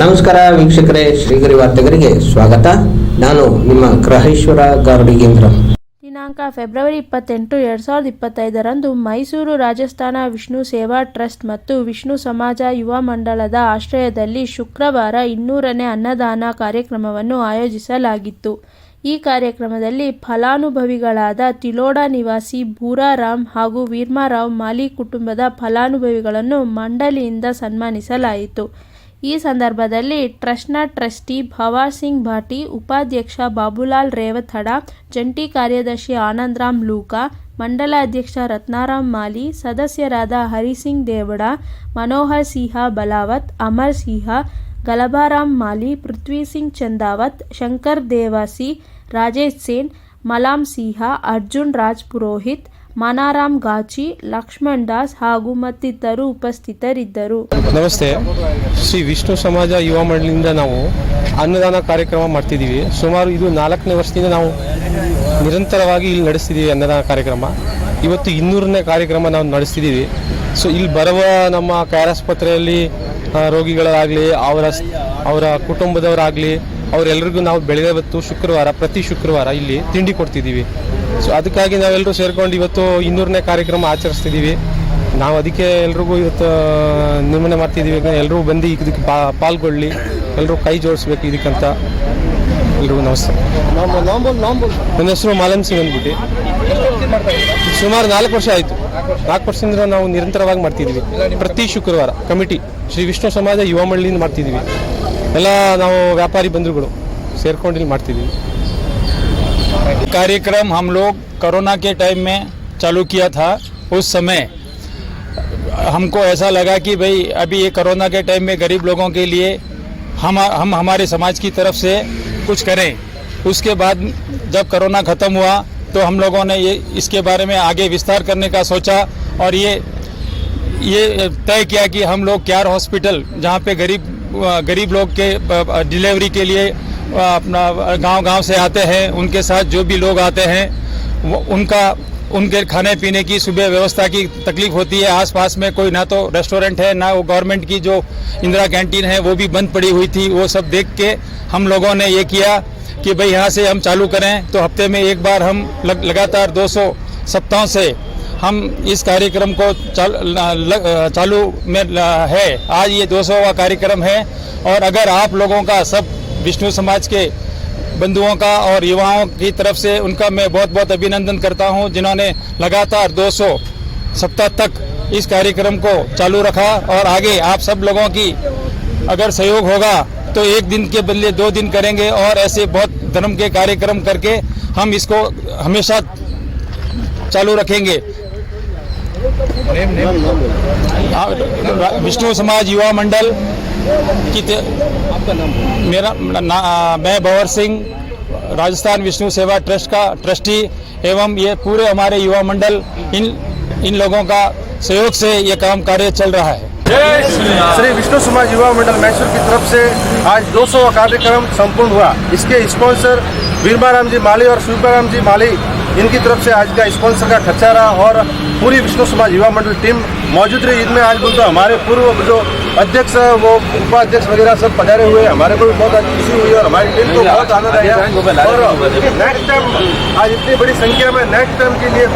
ನಮಸ್ಕಾರ ವೀಕ್ಷಕರೇ, ಶ್ರೀಗರಿ ವಾರ್ತೆಗರಿಗೆ ಸ್ವಾಗತ. ನಾನು ನಿಮ್ಮ ಗ್ರಹೇಶ್ವರ ಗಾರುಡಿಗೇಂದ್ರ ದಿನಾಂಕ ಫೆಬ್ರವರಿ ಇಪ್ಪತ್ತೆಂಟು, ಎರಡು ಸಾವಿರದ ಇಪ್ಪತ್ತೈದರಂದು ಮೈಸೂರು ರಾಜಸ್ಥಾನ ವಿಷ್ಣು ಸೇವಾ ಟ್ರಸ್ಟ್ ಮತ್ತು ವಿಷ್ಣು ಸಮಾಜ ಯುವ ಮಂಡಳದ ಆಶ್ರಯದಲ್ಲಿ ಶುಕ್ರವಾರ ಇನ್ನೂರನೇ ಅನ್ನದಾನ ಕಾರ್ಯಕ್ರಮವನ್ನು ಆಯೋಜಿಸಲಾಗಿತ್ತು. ಈ ಕಾರ್ಯಕ್ರಮದಲ್ಲಿ ಫಲಾನುಭವಿಗಳಾದ ತಿಲೋಡ ನಿವಾಸಿ ಭೂರಾರಾಮ್ ಹಾಗೂ ವೀರ್ಮಾರಾವ್ ಮಾಲಿ ಕುಟುಂಬದ ಫಲಾನುಭವಿಗಳನ್ನು ಮಂಡಳಿಯಿಂದ ಸನ್ಮಾನಿಸಲಾಯಿತು. ಈ ಸಂದರ್ಭದಲ್ಲಿ ಟ್ರಸ್ಟ್ನ ಟ್ರಸ್ಟಿ ಭವಾರ್ ಸಿಂಗ್ ಭಾಟಿ, ಉಪಾಧ್ಯಕ್ಷ ಬಾಬುಲಾಲ್ ರೇವಥಡ ಜಂಟಿ ಕಾರ್ಯದರ್ಶಿ ಆನಂದರಾಮ್ ಲೂಕಾ, ಮಂಡಲ ಅಧ್ಯಕ್ಷ ರತ್ನಾರಾಮ್ ಮಾಲಿ, ಸದಸ್ಯರಾದ ಹರಿಸಿಂಗ್ ದೇವಡ, ಮನೋಹರ್ ಸಿಂಹ ಬಲಾವತ್, ಅಮರ್ ಸಿಂಹ, ಗಲಭಾರಾಮ್ ಮಾಲಿ, ಪೃಥ್ವಿ ಸಿಂಗ್ ಚಂದಾವತ್, ಶಂಕರ್ ದೇವಾಸಿ, ರಾಜೇಶ್ ಸೇನ್ ಮಲಾಂ ಸಿಹಾ, ಅರ್ಜುನ್ ರಾಜ್ ಪುರೋಹಿತ್ ಮನಾರಾಮ್ ಗಾಚಿ, ಲಕ್ಷ್ಮಣ್ ದಾಸ್ ಹಾಗೂ ಮತ್ತಿತರರು ಉಪಸ್ಥಿತರಿದ್ದರು. ನಮಸ್ತೆ. ಶ್ರೀ ವಿಷ್ಣು ಸಮಾಜ ಯುವ ಮಂಡಳಿಯಿಂದ ನಾವು ಅನ್ನದಾನ ಕಾರ್ಯಕ್ರಮ ಮಾಡ್ತಿದ್ದೀವಿ. ಸುಮಾರು ಇದು ನಾಲ್ಕನೇ ವರ್ಷದಿಂದ ನಾವು ನಿರಂತರವಾಗಿ ಇಲ್ಲಿ ನಡೆಸ್ತಿದ್ದೀವಿ ಅನ್ನದಾನ ಕಾರ್ಯಕ್ರಮ. ಇವತ್ತು ಇನ್ನೂರನೇ ಕಾರ್ಯಕ್ರಮ ನಾವು ನಡೆಸ್ತಿದ್ದೀವಿ. ಸೊ ಇಲ್ಲಿ ಬರುವ ನಮ್ಮ ಕ್ಯಾರ್ ಆಸ್ಪತ್ರೆಯಲ್ಲಿ ರೋಗಿಗಳಾಗಲಿ, ಅವರ ಅವರ ಕುಟುಂಬದವರಾಗಲಿ ಅವರೆಲ್ಲರಿಗೂ ನಾವು ಬೆಳಗ್ಗೆ ಇವತ್ತು ಶುಕ್ರವಾರ, ಪ್ರತಿ ಶುಕ್ರವಾರ ಇಲ್ಲಿ ತಿಂಡಿ ಕೊಡ್ತಿದ್ದೀವಿ. ಸೊ ಅದಕ್ಕಾಗಿ ನಾವೆಲ್ಲರೂ ಸೇರ್ಕೊಂಡು ಇವತ್ತು ಇನ್ನೂರನೇ ಕಾರ್ಯಕ್ರಮ ಆಚರಿಸ್ತಿದ್ದೀವಿ. ನಾವು ಅದಕ್ಕೆ ಎಲ್ರಿಗೂ ಇವತ್ತು ನಿರ್ಮಾಣ ಮಾಡ್ತಿದ್ದೀವಿ ಎಲ್ಲರೂ ಬಂದು ಇದಕ್ಕೆ ಪಾಲ್ಗೊಳ್ಳಿ. ಎಲ್ಲರೂ ಕೈ ಜೋಡಿಸ್ಬೇಕು ಇದಕ್ಕಂತ. ಎಲ್ರಿಗೂ ನಮಸ್ತೆ. ನನ್ನ ಹೆಸರು ಮಾಲನ್ ಸಿಂಗ್ ಅಂದ್ಬಿಟ್ಟು. ಸುಮಾರು ನಾಲ್ಕು ವರ್ಷ ಆಯಿತು. ನಾಲ್ಕು ವರ್ಷದಿಂದ ನಾವು ನಿರಂತರವಾಗಿ ಮಾಡ್ತಿದ್ದೀವಿ. ಪ್ರತಿ ಶುಕ್ರವಾರ ಕಮಿಟಿ ಶ್ರೀ ವಿಷ್ಣು ಸಮಾಜ ಯುವ ಮಂಡಳಿಯಿಂದ ಮಾಡ್ತಿದ್ದೀವಿ. ಎಲ್ಲ ನಾವು ವ್ಯಾಪಾರಿ ಬಂಧುಗಳು ಸೇರ್ಕೊಂಡು ಇಲ್ಲಿ ಮಾಡ್ತಿದ್ದೀವಿ कार्यक्रम हम लोग कोरोना के टाइम में चालू किया था उस समय हमको ऐसा लगा कि भाई अभी ये कोरोना के टाइम में गरीब लोगों के लिए हम हम हमारे समाज की तरफ से कुछ करें उसके बाद जब कोरोना ख़त्म हुआ तो हम लोगों ने ये इसके बारे में आगे विस्तार करने का सोचा और ये ये तय किया कि हम लोग क्यार हॉस्पिटल जहाँ पे गरीब गरीब लोग के डिलीवरी के लिए अपना गाँव गाँव से आते हैं उनके साथ जो भी लोग आते हैं उनका उनके खाने पीने की सुबह व्यवस्था की तकलीफ़ होती है आसपास में कोई ना तो रेस्टोरेंट है ना वो गवर्नमेंट की जो इंदिरा कैंटीन है वो भी बंद पड़ी हुई थी वो सब देख के हम लोगों ने ये किया कि भाई यहाँ से हम चालू करें तो हफ़्ते में एक बार हम लग, लगातार 200 सप्ताहों से हम इस कार्यक्रम को चाल, चालू में है। आज ये 200वां कार्यक्रम है और अगर आप लोगों का सब विष्णु समाज के बंधुओं का और युवाओं की तरफ़ से उनका मैं बहुत बहुत अभिनंदन करता हूँ जिन्होंने लगातार 200 सप्ताह तक इस कार्यक्रम को चालू रखा और आगे आप सब लोगों की अगर सहयोग होगा तो एक दिन के बदले दो दिन करेंगे और ऐसे बहुत धर्म के कार्यक्रम करके हम इसको हमेशा चालू रखेंगे। विष्णु समाज युवा मंडल की ते- मेरा ना, मैं भंवर सिंह राजस्थान विष्णु सेवा ट्रस्ट का ट्रस्टी एवं ये पूरे हमारे युवा मंडल इन इन लोगों का सहयोग से ये काम कार्य चल रहा है। श्री विष्णु समाज युवा मंडल मैसूर की तरफ़ से आज 200 कार्यक्रम संपूर्ण हुआ। इसके स्पॉन्सर वीरमाराम जी माली और शिवराम जी माली इनकी तरफ़ से आज का स्पॉन्सर का खर्चा रहा और पूरी विष्णु समाज युवा मंडल टीम मौजूद रही। इनमें आज बोलते हमारे पूर्व जो अध्यक्ष वो उपाध्यक्ष वगैरह सब पधारे हुए हमारे को भी बहुत खुशी हुई और हमारी टीम को बहुत आनंद आया। और नेक्स्ट टाइम आज इतनी बड़ी संख्या में नेक्स्ट टाइम के लिए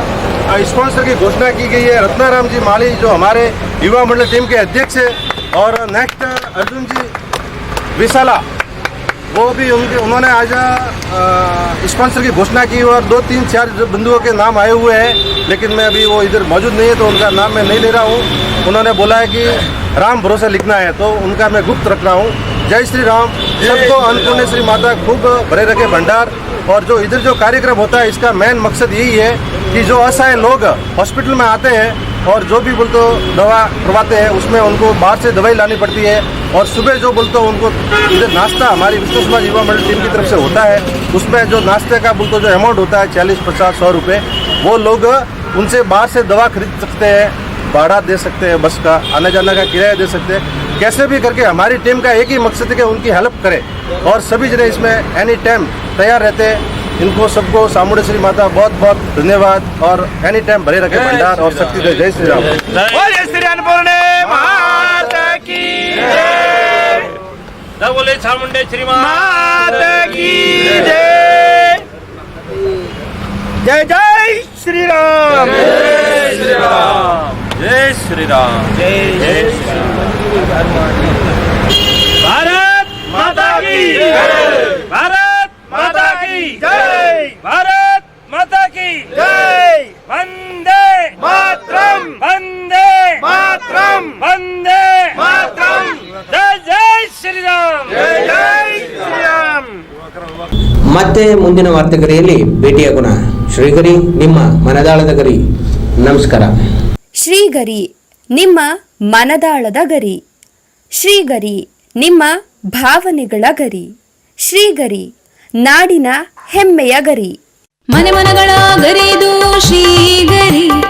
स्पॉन्सर की घोषणा की गई है। रत्नाराम जी माली जो हमारे युवा मंडल टीम के अध्यक्ष है। और नेक्स्ट अर्जुन जी विशाला वो भी उनके उन्होंने आज स्पॉन्सर की घोषणा की और दो तीन चार बंधुओं के नाम आए हुए हैं लेकिन मैं अभी वो इधर मौजूद नहीं है तो उनका नाम मैं नहीं ले रहा हूँ। उन्होंने बोला है कि राम भरोसे लिखना है तो उनका मैं गुप्त रख रहा हूँ। जय श्री राम। सबको अन्नपूर्ण श्री माता खूब भरे रखे भंडार। और जो इधर जो कार्यक्रम होता है इसका मेन मकसद यही है कि जो असहाय लोग हॉस्पिटल में आते हैं और जो भी बोलते दवा करवाते हैं, उसमें उनको बाहर से दवाई लानी पड़ती है और सुबह जो बोलते उनको नाश्ता हमारी विष्णु समाज युवा मंडल टीम की तरफ़ से होता है, उसमें जो नाश्ते का बोलते जो अमाउंट होता है चालीस, पचास, सौ रुपये वो लोग उनसे बाहर से दवा खरीद सकते हैं, भाड़ा दे सकते हैं, बस का आने जाने का किराया दे सकते हैं। कैसे भी करके हमारी टीम का एक ही मकसद है कि उनकी हेल्प करें और सभी जने इसमें एनी टाइम तैयार रहते हैं। इनको सबको सामुंडेश्वरी माता बहुत बहुत धन्यवाद और एनी टाइम भरे रखे भंडार और शक्ति दे जय श्री राम। जय। श्री अन्नपूर्ण माता की बोले चामुंडेश्वरी माता की जय। जय जय श्री राम। जय श्री राम। जय श्री राम। जय श्री भारत ಮಾತ್ರಂ. ವಂದೇ ಮಾತ್ರಂ. ಜೈ ಜೈ ಶ್ರೀರಾಮ್. ಜೈ ಜೈ ಶ್ರೀರಾಮ್. ಮತ್ತೆ ಮುಂದಿನ ವಾರ್ತೆಗರಿಯಲ್ಲಿ ಭೇಟಿಯಾಗೋಣ ಶ್ರೀಗರಿ ನಿಮ್ಮ ಮನದಾಳದ ಗರಿ. ನಮಸ್ಕಾರ. ಶ್ರೀಗರಿ ನಿಮ್ಮ ಮನದಾಳದ ಗರಿ. ಶ್ರೀಗರಿ ನಿಮ್ಮ ಭಾವನೆಗಳ ಗರಿ. ಶ್ರೀಗರಿ ನಾಡಿನ ಹೆಮ್ಮೆಯ ಗರಿ. ಮನೆ ಮನಗಳ ಗರಿದು ಶ್ರೀಗರಿ.